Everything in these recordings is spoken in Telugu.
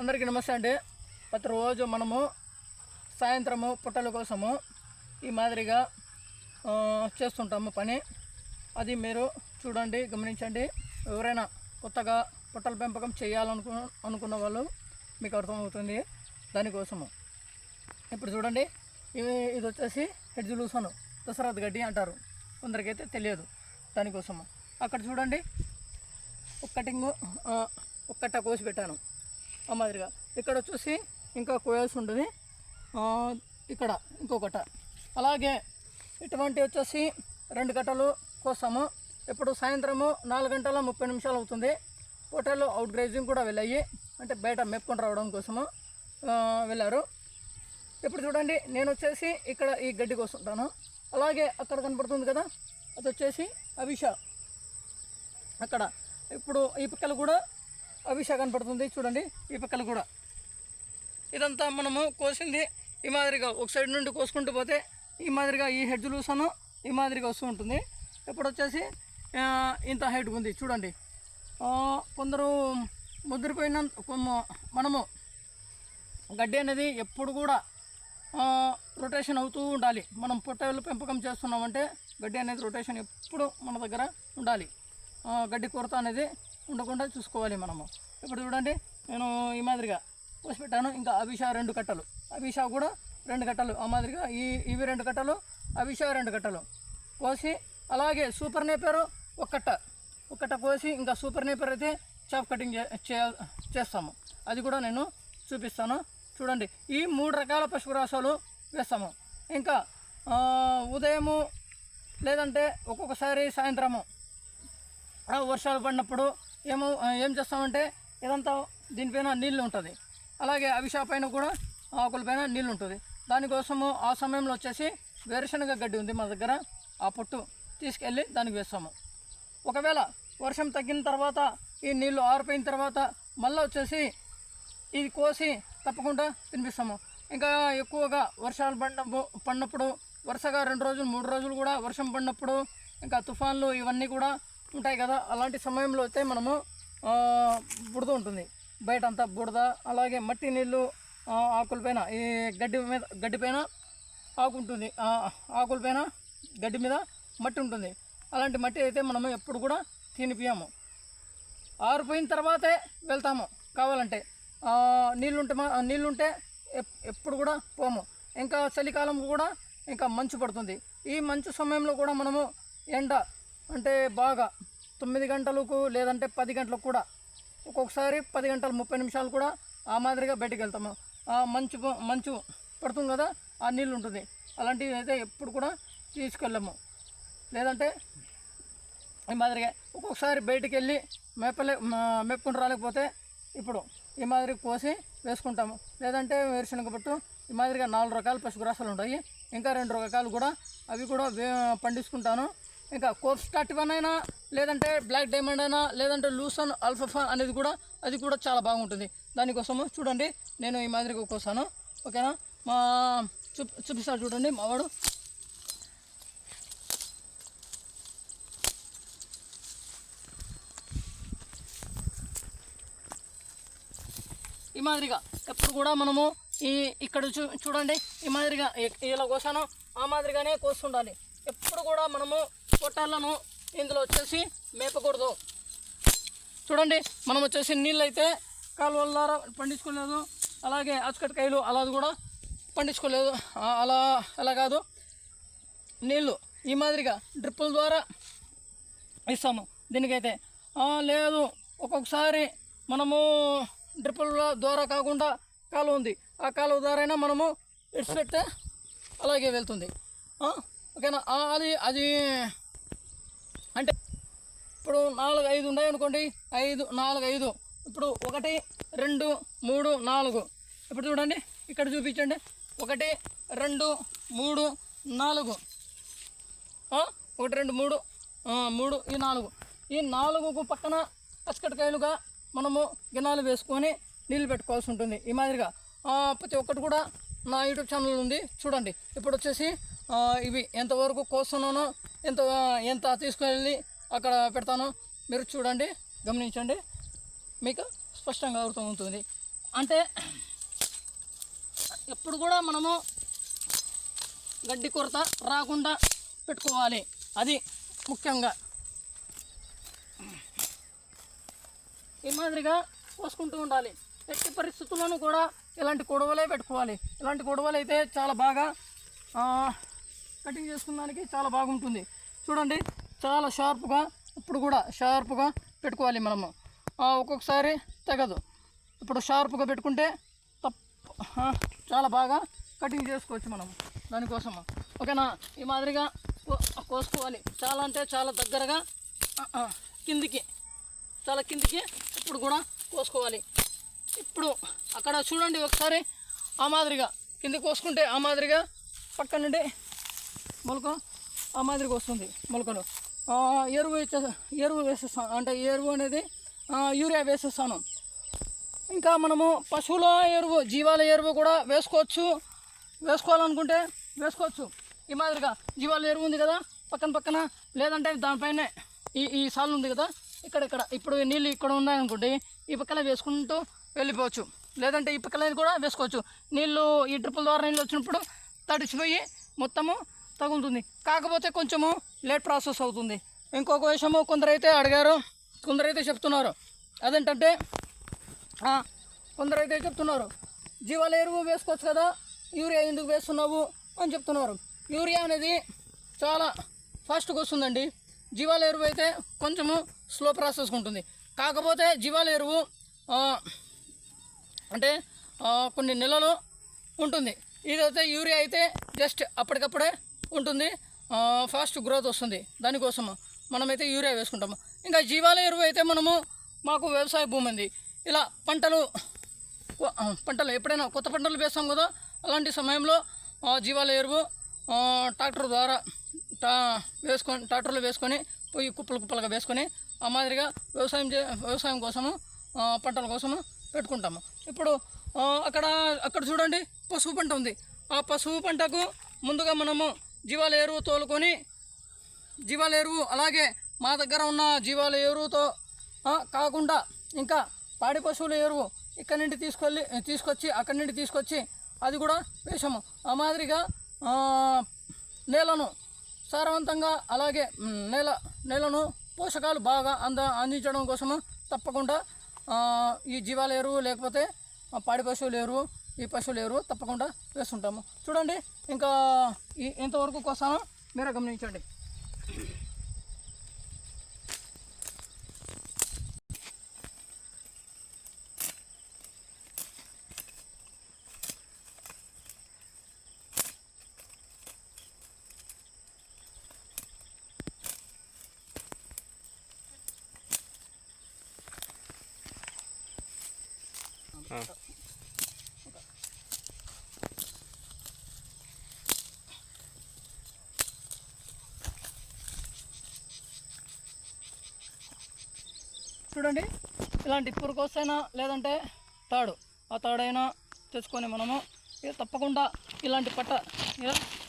అందరికీ నమస్తే అండి. ప్రతిరోజు మనము సాయంత్రము పుట్టల కోసము ఈ మాదిరిగా చేస్తుంటాము పని. అది మీరు చూడండి గమనించండి. ఎవరైనా కొత్తగా పుట్టల పెంపకం చేయాలనుకు అనుకున్న వాళ్ళు మీకు అర్థమవుతుంది దానికోసము. ఇప్పుడు చూడండి ఇది ఇది వచ్చేసి హెడ్జ్ లూసను దసరాత్ గడ్డి అంటారు. కొందరికైతే తెలియదు దానికోసము. అక్కడ చూడండి ఒక కటింగ్ ఒక కట్ట కోసి పెట్టాను. ఆ మాదిరిగా. ఇక్కడ వచ్చేసి ఇంకా కోయాల్సి ఉంటుంది. ఇక్కడ ఇంకొకట. అలాగే ఇటువంటి వచ్చేసి రెండు గంటలు కోసాము. ఇప్పుడు సాయంత్రము నాలుగు గంటల ముప్పై నిమిషాలు అవుతుంది. హోటల్లో అవుట్ గ్రేజింగ్ కూడా వెళ్ళాయి. అంటే బయట మెప్పుకొని రావడం కోసము వెళ్ళారు. ఇప్పుడు చూడండి నేను వచ్చేసి ఇక్కడ ఈ గడ్డి కోస్తుంటాను అలాగే అక్కడ కనపడుతుంది కదా అది వచ్చేసి అభిషా అక్కడ ఇప్పుడు ఈ పిక్కలు కూడా అభిషా కనపడుతుంది. చూడండి ఈ పిక్కలు కూడా. ఇదంతా మనము కోసింది ఈ మాదిరిగా ఒక సైడ్ నుండి కోసుకుంటూ పోతే ఈ మాదిరిగా ఈ హెడ్జ్ లూసను ఈ మాదిరిగా వస్తూ ఉంటుంది. ఇప్పుడు వచ్చేసి ఇంత హైట్ ఉంది. చూడండి. కొందరు ముద్రపోయిన మనము గడ్డి అనేది ఎప్పుడు కూడా రొటేషన్ అవుతూ ఉండాలి. మనం పొట్టలు పెంపకం చేస్తున్నామంటే గడ్డి అనేది రొటేషన్ ఎప్పుడు మన దగ్గర ఉండాలి. గడ్డి కొరత అనేది ఉండకుండా చూసుకోవాలి మనము. ఇప్పుడు చూడండి నేను ఈ మాదిరిగా పోసి పెట్టాను. ఇంకా అభిషా రెండు కట్టలు. అభిషా కూడా రెండు కట్టలు. ఆ మాదిరిగా ఈ ఇవి రెండు కట్టలు అభిషా రెండు కట్టలు. కోసి అలాగే సూపర్ నేపర్ ఒక కట్ట. ఒక కట్ట కోసి ఇంకా సూపర్ నేపర్ అయితే చాప్ కటింగ్ చే- చే- చేస్తాము. అది కూడా నేను చూపిస్తాను. చూడండి ఈ మూడు రకాల పశుగ్రాసాలు వేస్తాము. ఇంకా ఉదయము లేదంటే ఒక్కొక్కసారి సాయంత్రము. వర్షాలు పడినప్పుడు ఏమో ఏం చేస్తామంటే ఇదంతా దీనిపైన నీళ్ళు ఉంటుంది. అలాగే అవిషా పైన కూడా ఆకుల పైన నీళ్ళు ఉంటుంది. దానికోసము ఆ సమయంలో వచ్చేసి వేరుశనగ గడ్డి ఉంది మా దగ్గర. ఆ పొట్టు తీసుకెళ్ళి దానికి వేస్తాము. ఒకవేళ వర్షం తగ్గిన తర్వాత ఈ నీళ్ళు ఆరిపోయిన తర్వాత మళ్ళీ వచ్చేసి ఇది కోసి తప్పకుండా తినిపిస్తాము. ఇంకా ఎక్కువగా వర్షాలు పడిన పడినప్పుడు వరుసగా రెండు రోజులు మూడు రోజులు కూడా వర్షం పడినప్పుడు ఇంకా తుఫాన్లు ఇవన్నీ కూడా ఉంటాయి కదా అలాంటి సమయంలో అయితే మనము బుడద ఉంటుంది. బయట అంతా బుడద అలాగే మట్టి నీళ్ళు ఆకులపైన ఈ గడ్డి మీద గడ్డి పైన ఆకు ఉంటుంది. ఆకులపైన ఆకుల పైన గడ్డి మీద మట్టి ఉంటుంది. అలాంటి మట్టి అయితే మనము ఎప్పుడు కూడా తినిపియాము ఆరిపోయిన తర్వాతే వెళ్తాము. కావాలంటే నీళ్ళుంటే మా నీళ్ళుంటే ఎప్పుడు కూడా పోము. ఇంకా చలికాలం కూడా ఇంకా మంచు పడుతుంది. ఈ మంచు సమయంలో కూడా మనము ఎండ అంటే బాగా తొమ్మిది గంటలకు లేదంటే పది గంటలకు కూడా. ఒక్కొక్కసారి పది గంటలు ముప్పై నిమిషాలు కూడా ఆ మాదిరిగా బయటికి వెళ్తాము. ఆ మంచు మంచు పడుతుంది కదా ఆ నీళ్ళు ఉంటుంది. అలాంటివి అయితే ఎప్పుడు కూడా తీసుకెళ్ళము. లేదంటే ఈ మాదిరిగా ఒక్కొక్కసారి బయటికి వెళ్ళి మేపలే మా- మేపుకుంటూ రాలేకపోతే ఇప్పుడు ఈ మాదిరి కోసి వేసుకుంటాము. లేదంటే వేరుశనగ పట్టు ఈ మాదిరిగా నాలుగు రకాల పశుగ్రాసాలు ఉంటాయి. ఇంకా రెండు రకాలు కూడా అవి కూడా పండించుకుంటాను ఇంకా కోప్స్ స్టార్ట్ వన్ అయినా లేదంటే బ్లాక్ డైమండ్ అయినా లేదంటే లూసన్ అల్ఫాఫాన్ అనేది కూడా అది కూడా చాలా బాగుంటుంది. దానికోసము చూడండి నేను ఈ మాదిరిగా కోసాను ఓకేనా? మా చూ చూపిస్తాను చూడండి మావాడు ఈ మాదిరిగా ఎప్పుడు కూడా మనము ఈ ఇక్కడ చూ చూడండి ఈ మాదిరిగా ఇలా కోసాను ఆ మాదిరిగానే కోస్తుండాలి ఎప్పుడు కూడా మనము పొట్టాలను ఇందులో వచ్చేసి మేపకూడదు. చూడండి మనం వచ్చేసి నీళ్ళు అయితే కాలువల ద్వారా పండించుకోలేదు. అలాగే అచ్చుకట్టకాయలు అలా కూడా పండించుకోలేదు. అలా అలా కాదు. నీళ్ళు ఈ మాదిరిగా డ్రిప్పుల ద్వారా ఇస్తాము దీనికైతే. లేదు ఒక్కొక్కసారి మనము డ్రిప్పుల ద్వారా కాకుండా కాలువ ఉంది. ఆ కాలువ ద్వారా అయినా మనము ఇడిచిపెడితే అలాగే వెళ్తుంది. ఓకేనా? అది అది అంటే ఇప్పుడు నాలుగు ఐదు ఉన్నాయి అనుకోండి. ఐదు నాలుగు ఐదు ఇప్పుడు ఒకటి రెండు మూడు నాలుగు. ఇప్పుడు చూడండి ఇక్కడ చూపించండి. ఒకటి రెండు మూడు నాలుగు. ఒకటి రెండు మూడు మూడు ఈ నాలుగు. ఈ నాలుగుకు పక్కన పచ్చకటకాయలుగా మనము గిన్నెలు వేసుకొని నీళ్ళు పెట్టుకోవాల్సి ఉంటుంది. ఈ మాదిరిగా. ప్రతి ఒక్కటి కూడా నా యూట్యూబ్ ఛానల్ ఉంది. చూడండి. ఇప్పుడు వచ్చేసి ఇవి ఎంతవరకు కోస్తున్నానో ఎంత ఎంత తీసుకెళ్ళి అక్కడ పెడతానో మీరు చూడండి గమనించండి. మీకు స్పష్టంగా అర్థమవుతుంది అంటే ఎప్పుడు కూడా మనము గడ్డి కొరత రాకుండా పెట్టుకోవాలి. అది ముఖ్యంగా. ఈ మాదిరిగా పోసుకుంటూ ఉండాలి. ఎట్టి పరిస్థితుల్లోనూ కూడా ఇలాంటి గొడవలే పెట్టుకోవాలి. ఇలాంటి గొడవలు అయితే చాలా బాగా కటింగ్ చేసుకున్నానికి చాలా బాగుంటుంది. చూడండి చాలా షార్ప్గా ఇప్పుడు కూడా షార్ప్గా పెట్టుకోవాలి మనము. ఒక్కొక్కసారి తెగదు. ఇప్పుడు షార్ప్గా పెట్టుకుంటే తప్ప చాలా బాగా కటింగ్ చేసుకోవచ్చు మనం దానికోసం ఓకేనా? ఈ మాదిరిగా కోసుకోవాలి. చాలా అంటే చాలా దగ్గరగా కిందికి చాలా కిందికి ఇప్పుడు కూడా కోసుకోవాలి. ఇప్పుడు అక్కడ చూడండి ఒకసారి ఆ మాదిరిగా కిందికి కోసుకుంటే ఆ మాదిరిగా పక్క నుండి మొలక ఆ మాదిరిగా వస్తుంది మొలకలు. ఎరువు ఇచ్చే ఎరువు వేసేస్తాను అంటే ఎరువు అనేది యూరియా వేసేస్తాను ఇంకా మనము పశువుల ఎరువు జీవాల ఎరువు కూడా వేసుకోవచ్చు. వేసుకోవాలనుకుంటే వేసుకోవచ్చు. ఈ మాదిరిగా జీవాల ఎరువు ఉంది కదా పక్కన పక్కన లేదంటే దానిపైనే ఈ ఈ సాల్ ఉంది కదా ఇక్కడ ఇక్కడ ఇప్పుడు నీళ్ళు ఇక్కడ ఉన్నాయనుకోండి ఈ పక్కన వేసుకుంటూ వెళ్ళిపోవచ్చు. లేదంటే ఈ పక్కన కూడా వేసుకోవచ్చు. నీళ్ళు ఈ ట్రిపుల్ ద్వారా నీళ్ళు వచ్చినప్పుడు తడిచిపోయి మొత్తము తగులుతుంది. కాకపోతే కొంచెము లేట్ ప్రాసెస్ అవుతుంది. ఇంకొక విషయము కొందరైతే అడిగారు కొందరైతే చెప్తున్నారు. అదేంటంటే కొందరైతే చెప్తున్నారు జీవాల ఎరువు వేసుకోవచ్చు కదా యూరియా ఎందుకు వేస్తున్నావు అని చెప్తున్నారు. యూరియా అనేది చాలా ఫాస్ట్గా వస్తుందండి. జీవాల ఎరువు అయితే కొంచెము స్లో ప్రాసెస్ ఉంటుంది. కాకపోతే జీవాల ఎరువు అంటే కొన్ని నెలలు ఉంటుంది. ఇదైతే యూరియా అయితే జస్ట్ అప్పటికప్పుడే ఉంటుంది. ఫాస్ట్ గ్రోత్ వస్తుంది. దానికోసము మనమైతే యూరియా వేసుకుంటాము. ఇంకా జీవాల ఎరువు అయితే మనము మాకు వ్యవసాయ భూమి ఉంది. ఇలా పంటలు పంటలు ఎప్పుడైనా కొత్త పంటలు వేస్తాం కదా అలాంటి సమయంలో జీవాల ఎరువు ట్రాక్టర్ ద్వారా టా వేసుకొని ట్రాక్టర్లో వేసుకొని పోయి కుప్పలు కుప్పలుగా వేసుకొని ఆ మాదిరిగా వ్యవసాయం చే వ్యవసాయం కోసము పంటల కోసము పెట్టుకుంటాము. ఇప్పుడు అక్కడ అక్కడ చూడండి పసుపు పంట ఉంది. ఆ పసుపు పంటకు ముందుగా మనము జీవాల ఎరువు తోలుకొని జీవాల ఎరువు అలాగే మా దగ్గర ఉన్న జీవాల ఎరువుతో కాకుండా ఇంకా పాడి పశువుల ఎరువు ఇక్కడి నుండి తీసుకెళ్ళి తీసుకొచ్చి అక్కడి నుండి తీసుకొచ్చి అది కూడా వేసాము. ఆ మాదిరిగా నేలను సారవంతంగా అలాగే నేల నేలను పోషకాలు బాగా అంద అందించడం కోసము తప్పకుండా ఈ జీవాల ఎరువు లేకపోతే పాడి పశువుల ఎరువు ఈ పశువులు ఎరువు తప్పకుండా వేస్తుంటాము చూడండి ఇంకా ఇంతవరకు ఎంతవరకు మీరే గమనించండి. చూడండి. ఇలాంటి పురుకొస్తైనా లేదంటే తాడు. ఆ తాడైనా తెచ్చుకొని మనము ఇక తప్పకుండా ఇలాంటి పట్ట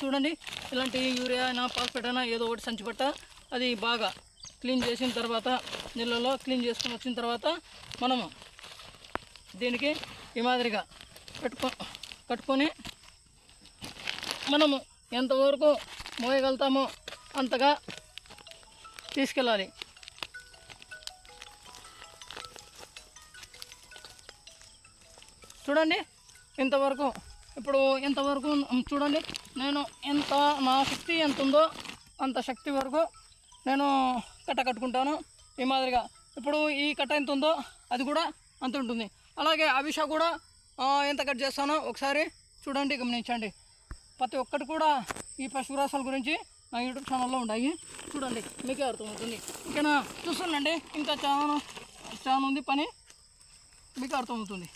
చూడండి. ఇలాంటి యూరియా అయినా ఫాస్ఫేట్ అయినా ఏదో ఒకటి సంచి పట్ట అది బాగా క్లీన్ చేసిన తర్వాత నీళ్ళలో క్లీన్ చేసుకొని వచ్చిన తర్వాత మనము దీనికి ఈ మాదిరిగా పెట్టుకో కట్టుకొని మనము ఎంతవరకు మోయగలుగుతామో అంతగా తీసుకెళ్ళాలి. చూడండి ఇంతవరకు ఇప్పుడు ఇంతవరకు చూడండి నేను ఎంత నా శక్తి ఎంత ఉందో అంత శక్తి వరకు నేను కట్ట కట్టుకుంటాను ఈ మాదిరిగా. ఇప్పుడు ఈ కట్ట ఎంత ఉందో అది కూడా అంత ఉంటుంది. అలాగే అవిష కూడా ఎంత కట్ చేస్తానో ఒకసారి చూడండి గమనించండి. ప్రతి ఒక్కటి కూడా ఈ పశుగ్రాసాల గురించి నా యూట్యూబ్ ఛానల్లో ఉన్నాయి. చూడండి మీకే అర్థమవుతుంది. ఇంకా చూస్తుండండి ఇంకా చాలా చాలా ఉంది పని మీకు అర్థమవుతుంది.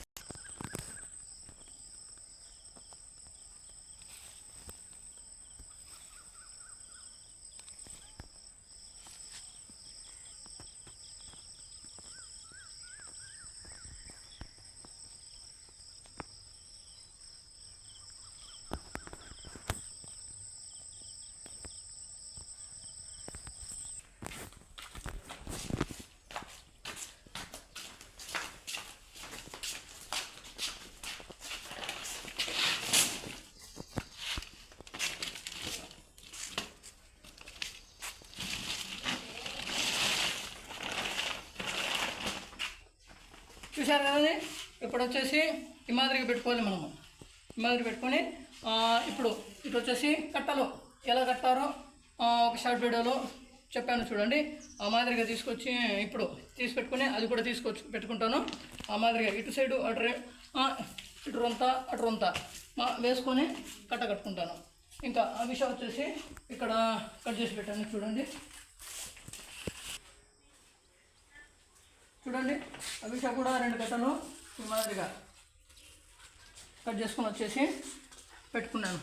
చూశారు కదండి ఇప్పుడు వచ్చేసి ఈ మాదిరిగా పెట్టుకోవాలి మనము. ఈ మాదిరి పెట్టుకొని ఇప్పుడు ఇప్పుడు ఇటు వచ్చేసి కట్టలు. ఎలా కట్టారో ఒక షార్ట్ వీడియోలో చెప్పాను చూడండి. ఆ మాదిరిగా తీసుకొచ్చి ఇప్పుడు తీసి పెట్టుకొని అది కూడా తీసుకొచ్చి పెట్టుకుంటాను. ఆ మాదిరిగా ఇటు సైడు అటు ఇటు రొంత అటు రొంత మా వేసుకొని కట్ట కట్టుకుంటాను. ఇంకా ఆ విషయం వచ్చేసి ఇక్కడ కట్ చేసి పెట్టాను చూడండి. చూడండి అభిషా కూడా రెండు కట్టలు ఈ మాదిరిగా కట్ చేసుకొని వచ్చేసి పెట్టుకున్నాను.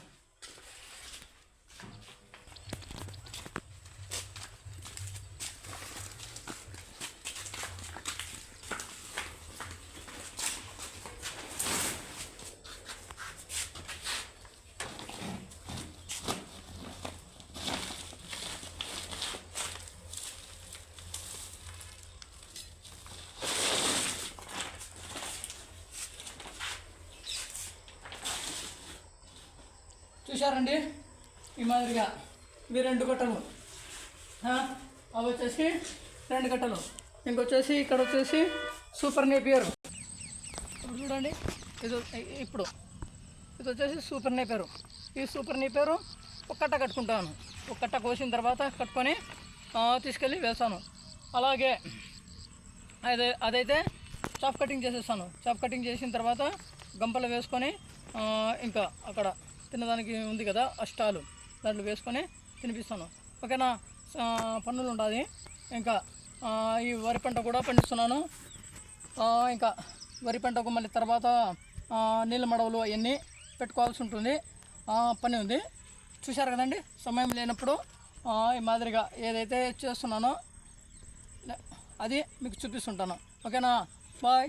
చూసారండి ఈ మాదిరిగా. ఇవి రెండు కట్టలు. అవి వచ్చేసి రెండు కట్టలు. ఇంకొచ్చేసి ఇక్కడ వచ్చేసి సూపర్ నేపియర్. ఇప్పుడు చూడండి. ఇది ఇప్పుడు. ఇది వచ్చేసి సూపర్ నేపారు ఈ సూపర్ నేపారు ఒక కట్ట కట్టుకుంటాను. ఒక కట్ట కోసిన తర్వాత కట్టుకొని తీసుకెళ్ళి వేస్తాను. అలాగే అదే అదైతే చాప్ కటింగ్ చేసేస్తాను. చాప్ కటింగ్ చేసిన తర్వాత గంపలు వేసుకొని ఇంకా అక్కడ తినడానికి ఉంది కదా ఆ స్టాలు. దాంట్లో వేసుకొని తినిపిస్తాను. ఓకేనా? పన్నులు ఉండాలి ఇంకా ఈ వరి పంట కూడా పండిస్తున్నాను. ఇంకా వరి పంటకు మళ్ళీ తర్వాత నీళ్ళ మడవలు అవన్నీ పెట్టుకోవాల్సి ఉంటుంది. పని ఉంది. చూశారు కదండి? సమయం లేనప్పుడు ఈ మాదిరిగా ఏదైతే చేస్తున్నానో అది మీకు చూపిస్తుంటాను. ఓకేనా? బాయ్.